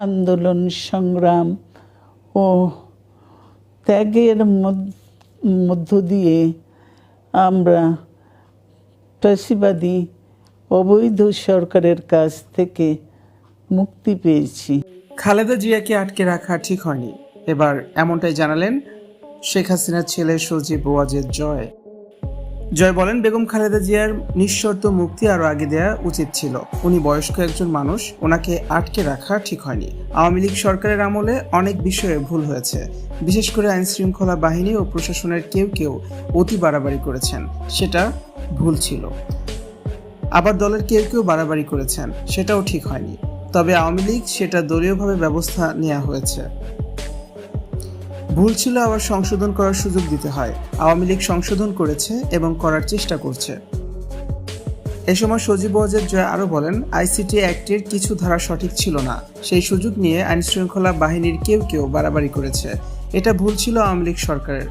আন্দোলন, সংগ্রাম ও ত্যাগের মধ্য- দিয়ে আমরা ফ্যাসিবাদী অবৈধ সরকারের কাছ থেকে মুক্তি পেয়েছি। খালেদা জিয়াকে আটকে রাখা ঠিক হয়নি। এবার এমনটাই জানালেন শেখ হাসিনার ছেলে সজীব ওয়াজেদ জয়। জয় বলেন, বেগম খালেদা জিয়ার নিঃশর্ত মুক্তি আরও আগে দেওয়া উচিত ছিল। উনি বয়স্ক একজন মানুষ, ওনাকে আটকে রাখা ঠিক হয়নি। আওয়ামী লীগ সরকারের আমলে অনেক বিষয়ে ভুল হয়েছে। বিশেষ করে আইন শৃঙ্খলা বাহিনী ও প্রশাসনের কেউ কেউ অতি বাড়াবাড়ি করেছেন, সেটা ভুল ছিল। আবার দলের কেউ কেউ বাড়াবাড়ি করেছেন, সেটাও ঠিক হয়নি। তবে আওয়ামী লীগ সেটা দলীয়ভাবে ব্যবস্থা নেওয়া হয়েছে। ভুল ছিল আবার সংশোধন করার সুযোগ দিতে হয়। আওয়ামী লীগ সংশোধন করেছে এবং করার চেষ্টা করছে। এ সময় সজীব ওয়াজেদ জয় আরও বলেন, আইসিটি অ্যাক্টের কিছু ধারা সঠিক ছিল না। সেই সুযোগ নিয়ে আইন শৃঙ্খলা বাহিনীর কেউ কেউ বাড়াবাড়ি করেছে। এটা ভুল ছিল আওয়ামী লীগ সরকারের।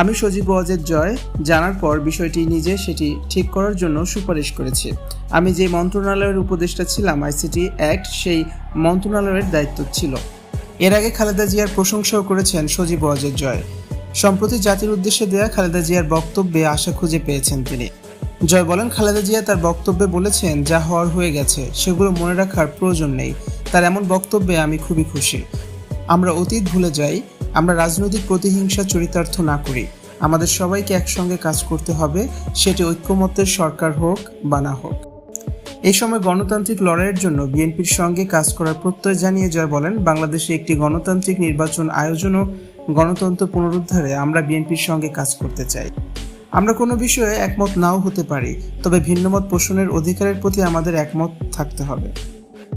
আমি সজীব ওয়াজেদ জয়, জানার পর বিষয়টি নিজে সেটি ঠিক করার জন্য সুপারিশ করেছি। আমি যে মন্ত্রণালয়ের উপদেষ্টা ছিলাম, আইসিটি অ্যাক্ট সেই মন্ত্রণালয়ের দায়িত্ব ছিল। এর আগে খালেদা জিয়ার প্রশংসাও করেছেন সজীব ওয়াজেদ জয়। সম্প্রতি জাতির উদ্দেশ্যে দেয়া খালেদা জিয়ার বক্তব্যে আশা খুঁজে পেয়েছেন তিনি। জয় বলেন, খালেদা জিয়া তার বক্তব্যে বলেছেন, যা হওয়ার হয়ে গেছে, সেগুলো মনে রাখার প্রয়োজন নেই। তার এমন বক্তব্যে আমি খুবই খুশি। আমরা অতীত ভুলে যাই, আমরা রাজনৈতিক প্রতিহিংসা চরিতার্থ না করি। আমাদের সবাইকে একসঙ্গে কাজ করতে হবে, সেটি ঐক্যমত্যের সরকার হোক বা না হোক। এই সময় গণতান্ত্রিক লড়াইয়ের জন্য বিএনপির সঙ্গে কাজ করার প্রত্যয় জানিয়ে জয় বলেন বাংলাদেশে একটি গণতান্ত্রিক নির্বাচন আয়োজন ও গণতন্ত্র পুনরুদ্ধারে আমরা বিএনপির সঙ্গে কাজ করতে চাই। আমরা কোনো বিষয়ে একমত নাও হতে পারি, তবে ভিন্নমত পোষণের অধিকারের প্রতি আমাদের একমত থাকতে হবে।